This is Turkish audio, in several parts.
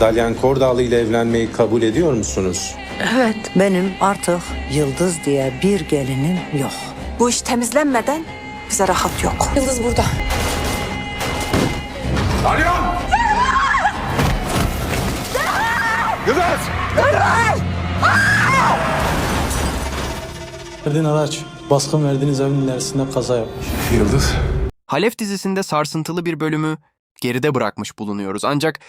Dalyan Kordağlı ile evlenmeyi kabul ediyor musunuz? Evet. Benim artık Yıldız diye bir gelinim yok. Bu iş temizlenmeden bize rahat yok. Yıldız burada. Verdiğin araç baskın verdiğiniz evin ilerisinde kaza yapmış. Yıldız. Halef dizisinde sarsıntılı bir bölümü geride bırakmış bulunuyoruz. Ancak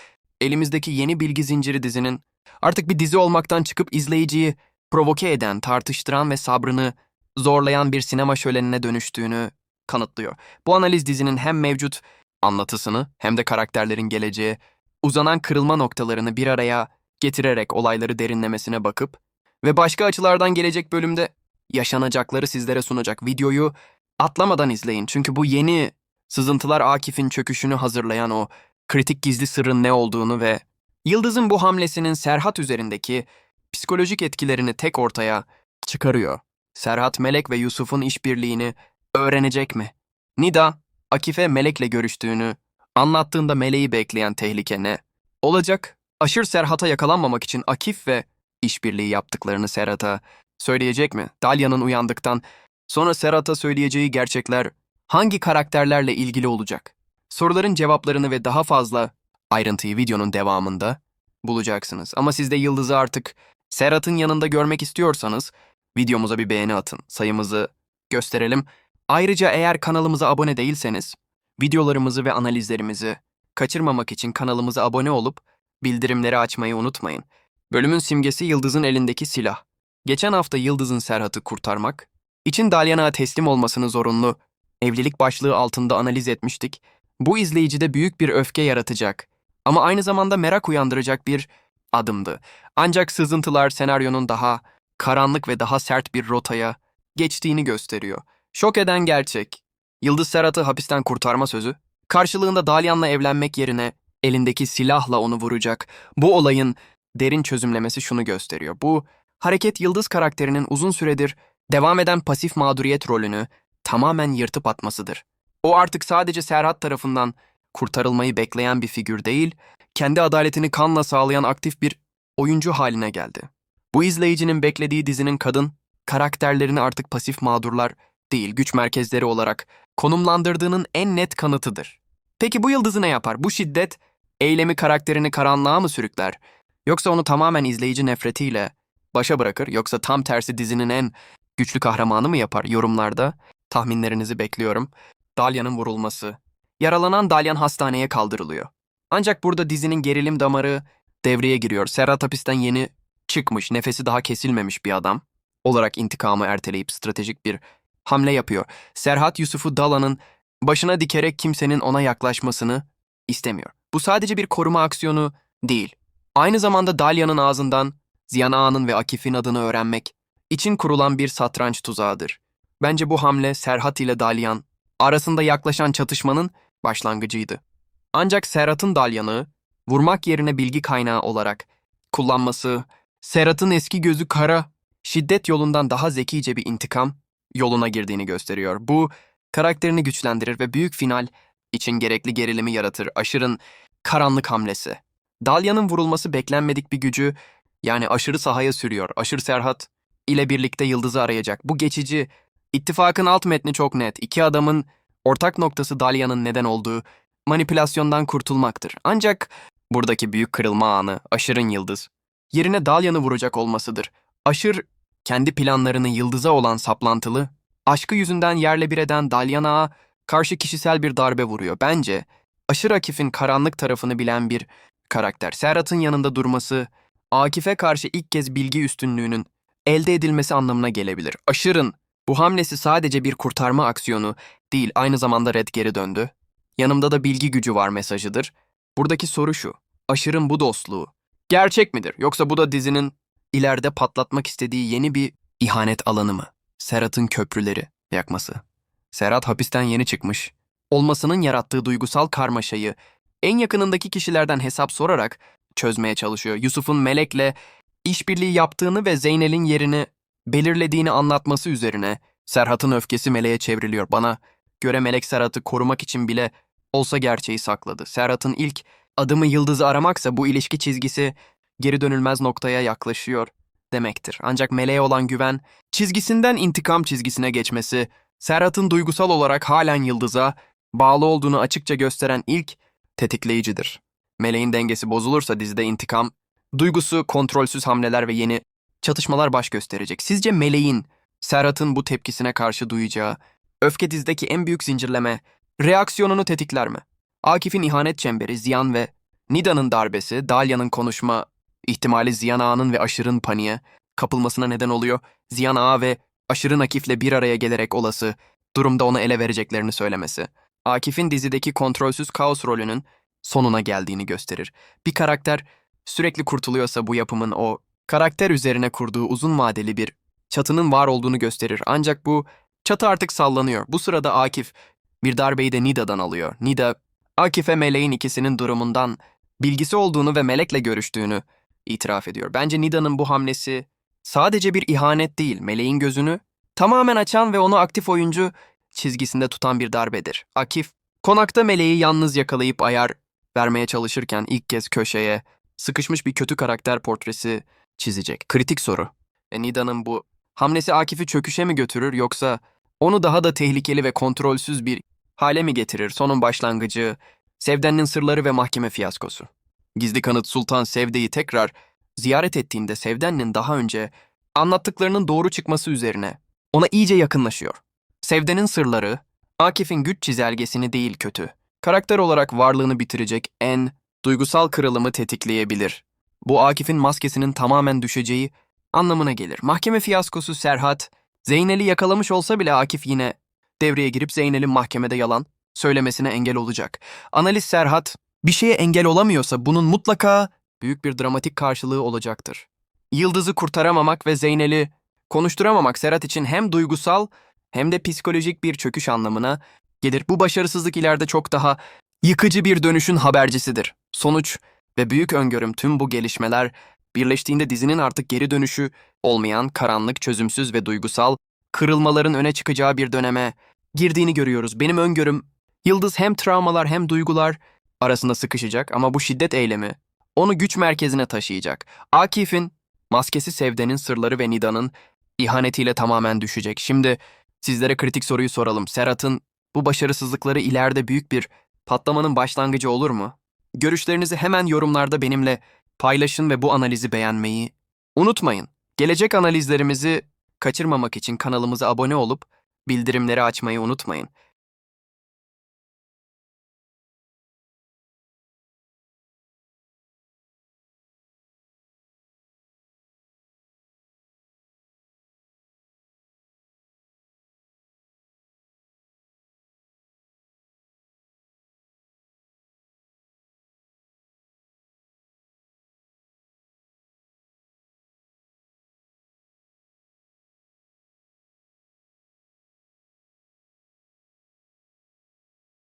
elimizdeki yeni bilgi zinciri dizinin artık bir dizi olmaktan çıkıp izleyiciyi provoke eden, tartıştıran ve sabrını zorlayan bir sinema şölenine dönüştüğünü kanıtlıyor. Bu analiz dizinin hem mevcut anlatısını hem de karakterlerin geleceği, uzanan kırılma noktalarını bir araya getirerek olayları derinlemesine bakıp ve başka açılardan gelecek bölümde yaşanacakları sizlere sunacak videoyu atlamadan izleyin. Çünkü bu yeni sızıntılar Akif'in çöküşünü hazırlayan o kritik gizli sırrın ne olduğunu ve Yıldız'ın bu hamlesinin Serhat üzerindeki psikolojik etkilerini tek ortaya çıkarıyor. Serhat, Melek ve Yusuf'un işbirliğini öğrenecek mi? Nida, Akif'e Melek'le görüştüğünü anlattığında Melek'i bekleyen tehlike ne? Olacak, Aşır Serhat'a yakalanmamak için Akif ve işbirliği yaptıklarını Serhat'a söyleyecek mi? Dalya'nın uyandıktan sonra Serhat'a söyleyeceği gerçekler hangi karakterlerle ilgili olacak? Soruların cevaplarını ve daha fazla ayrıntıyı videonun devamında bulacaksınız. Ama siz de Yıldız'ı artık Serhat'ın yanında görmek istiyorsanız videomuza bir beğeni atın. Sayımızı gösterelim. Ayrıca eğer kanalımıza abone değilseniz videolarımızı ve analizlerimizi kaçırmamak için kanalımıza abone olup bildirimleri açmayı unutmayın. Bölümün simgesi Yıldız'ın elindeki silah. Geçen hafta Yıldız'ın Serhat'ı kurtarmak, için Dalyan'a teslim olmasını zorunlu evlilik başlığı altında analiz etmiştik. Bu izleyicide büyük bir öfke yaratacak ama aynı zamanda merak uyandıracak bir adımdı. Ancak sızıntılar senaryonun daha karanlık ve daha sert bir rotaya geçtiğini gösteriyor. Şok eden gerçek. Yıldız Serhat'ı hapisten kurtarma sözü, karşılığında Dalyan'la evlenmek yerine elindeki silahla onu vuracak. Bu olayın derin çözümlemesi şunu gösteriyor. Bu hareket Yıldız karakterinin uzun süredir devam eden pasif mağduriyet rolünü tamamen yırtıp atmasıdır. O artık sadece Serhat tarafından kurtarılmayı bekleyen bir figür değil, kendi adaletini kanla sağlayan aktif bir oyuncu haline geldi. Bu izleyicinin beklediği dizinin kadın karakterlerini artık pasif mağdurlar değil, güç merkezleri olarak konumlandırdığının en net kanıtıdır. Peki bu yıldızı ne yapar? Bu şiddet eylemi karakterini karanlığa mı sürükler? Yoksa onu tamamen izleyici nefretiyle başa bırakır yoksa tam tersi dizinin en güçlü kahramanı mı yapar yorumlarda? Tahminlerinizi bekliyorum. Dalya'nın vurulması. Yaralanan Dalyan hastaneye kaldırılıyor. Ancak burada dizinin gerilim damarı devreye giriyor. Serhat hapisten yeni çıkmış, nefesi daha kesilmemiş bir adam olarak intikamı erteleyip stratejik bir hamle yapıyor. Serhat Yusuf'u Dala'nın başına dikerek kimsenin ona yaklaşmasını istemiyor. Bu sadece bir koruma aksiyonu değil. Aynı zamanda Dalya'nın ağzından Ziyan Ağa'nın ve Akif'in adını öğrenmek için kurulan bir satranç tuzağıdır. Bence bu hamle Serhat ile Dalyan arasında yaklaşan çatışmanın başlangıcıydı. Ancak Serhat'ın Dalyan'ı vurmak yerine bilgi kaynağı olarak kullanması, Serhat'ın eski gözü kara, şiddet yolundan daha zekice bir intikam yoluna girdiğini gösteriyor. Bu karakterini güçlendirir ve büyük final için gerekli gerilimi yaratır. Aşırın karanlık hamlesi. Dalyan'ın vurulması beklenmedik bir gücü yani aşırı sahaya sürüyor. Aşır Serhat ile birlikte Yıldız'ı arayacak. Bu geçici İttifakın alt metni çok net. İki adamın ortak noktası Dalya'nın neden olduğu manipülasyondan kurtulmaktır. Ancak buradaki büyük kırılma anı Aşır'ın Yıldız. Yerine Dalya'nı vuracak olmasıdır. Aşır kendi planlarını Yıldız'a olan saplantılı, aşkı yüzünden yerle bir eden Dalyan'a karşı kişisel bir darbe vuruyor. Bence Aşır Akif'in karanlık tarafını bilen bir karakter. Serhat'ın yanında durması, Akif'e karşı ilk kez bilgi üstünlüğünün elde edilmesi anlamına gelebilir. Aşır'ın bu hamlesi sadece bir kurtarma aksiyonu değil, aynı zamanda Red geri döndü. Yanımda da bilgi gücü var mesajıdır. Buradaki soru şu, Aşır'ın bu dostluğu gerçek midir? Yoksa bu da dizinin ileride patlatmak istediği yeni bir ihanet alanı mı? Serhat'ın köprüleri yakması. Serhat hapisten yeni çıkmış. Olmasının yarattığı duygusal karmaşayı en yakınındaki kişilerden hesap sorarak çözmeye çalışıyor. Yusuf'un Melek'le işbirliği yaptığını ve Zeynel'in yerini belirlediğini anlatması üzerine Serhat'ın öfkesi Melek'e çevriliyor. Bana göre Melek Serhat'ı korumak için bile olsa gerçeği sakladı. Serhat'ın ilk adımı yıldızı aramaksa bu ilişki çizgisi geri dönülmez noktaya yaklaşıyor demektir. Ancak meleğe olan güven çizgisinden intikam çizgisine geçmesi, Serhat'ın duygusal olarak halen yıldıza bağlı olduğunu açıkça gösteren ilk tetikleyicidir. Meleğin dengesi bozulursa dizide intikam, duygusu, kontrolsüz hamleler ve yeni çatışmalar baş gösterecek. Sizce meleğin Serhat'ın bu tepkisine karşı duyacağı öfke dizideki en büyük zincirleme reaksiyonunu tetikler mi? Akif'in ihanet çemberi, Ziyan ve Nida'nın darbesi, Dalya'nın konuşma ihtimali Ziyan Ağa'nın ve Aşır'ın paniğe kapılmasına neden oluyor. Ziyan Ağa ve Aşır'ın Akif'le bir araya gelerek olası durumda onu ele vereceklerini söylemesi. Akif'in dizideki kontrolsüz kaos rolünün sonuna geldiğini gösterir. Bir karakter sürekli kurtuluyorsa bu yapımın o karakter üzerine kurduğu uzun vadeli bir çatının var olduğunu gösterir. Ancak bu çatı artık sallanıyor. Bu sırada Akif bir darbeyi de Nida'dan alıyor. Nida, Akif'e Meleğin ikisinin durumundan bilgisi olduğunu ve Melek'le görüştüğünü itiraf ediyor. Bence Nida'nın bu hamlesi sadece bir ihanet değil, Meleğin gözünü tamamen açan ve onu aktif oyuncu çizgisinde tutan bir darbedir. Akif, konakta Meleği yalnız yakalayıp ayar vermeye çalışırken ilk kez köşeye sıkışmış bir kötü karakter portresi çizecek. Kritik soru. E, Nida'nın bu hamlesi Akif'i çöküşe mi götürür yoksa onu daha da tehlikeli ve kontrolsüz bir hale mi getirir? Sonun başlangıcı, Sevden'in sırları ve mahkeme fiyaskosu. Gizli kanıt Sultan Sevde'yi tekrar ziyaret ettiğinde Sevden'in daha önce anlattıklarının doğru çıkması üzerine ona iyice yakınlaşıyor. Sevden'in sırları, Akif'in güç çizelgesini değil kötü, karakter olarak varlığını bitirecek en duygusal kırılımı tetikleyebilir. Bu Akif'in maskesinin tamamen düşeceği anlamına gelir. Mahkeme fiyaskosu Serhat, Zeynel'i yakalamış olsa bile Akif yine devreye girip Zeynel'in mahkemede yalan söylemesine engel olacak. Analiz Serhat, bir şeye engel olamıyorsa bunun mutlaka büyük bir dramatik karşılığı olacaktır. Yıldız'ı kurtaramamak ve Zeynel'i konuşturamamak Serhat için hem duygusal hem de psikolojik bir çöküş anlamına gelir. Bu başarısızlık ileride çok daha yıkıcı bir dönüşün habercisidir. Sonuç ve büyük öngörüm tüm bu gelişmeler birleştiğinde dizinin artık geri dönüşü olmayan, karanlık, çözümsüz ve duygusal kırılmaların öne çıkacağı bir döneme girdiğini görüyoruz. Benim öngörüm Yıldız hem travmalar hem duygular arasında sıkışacak ama bu şiddet eylemi onu güç merkezine taşıyacak. Akif'in maskesi Sevde'nin sırları ve Nida'nın ihanetiyle tamamen düşecek. Şimdi sizlere kritik soruyu soralım. Serhat'ın bu başarısızlıkları ileride büyük bir patlamanın başlangıcı olur mu? Görüşlerinizi hemen yorumlarda benimle paylaşın ve bu analizi beğenmeyi unutmayın. Gelecek analizlerimizi kaçırmamak için kanalımıza abone olup bildirimleri açmayı unutmayın.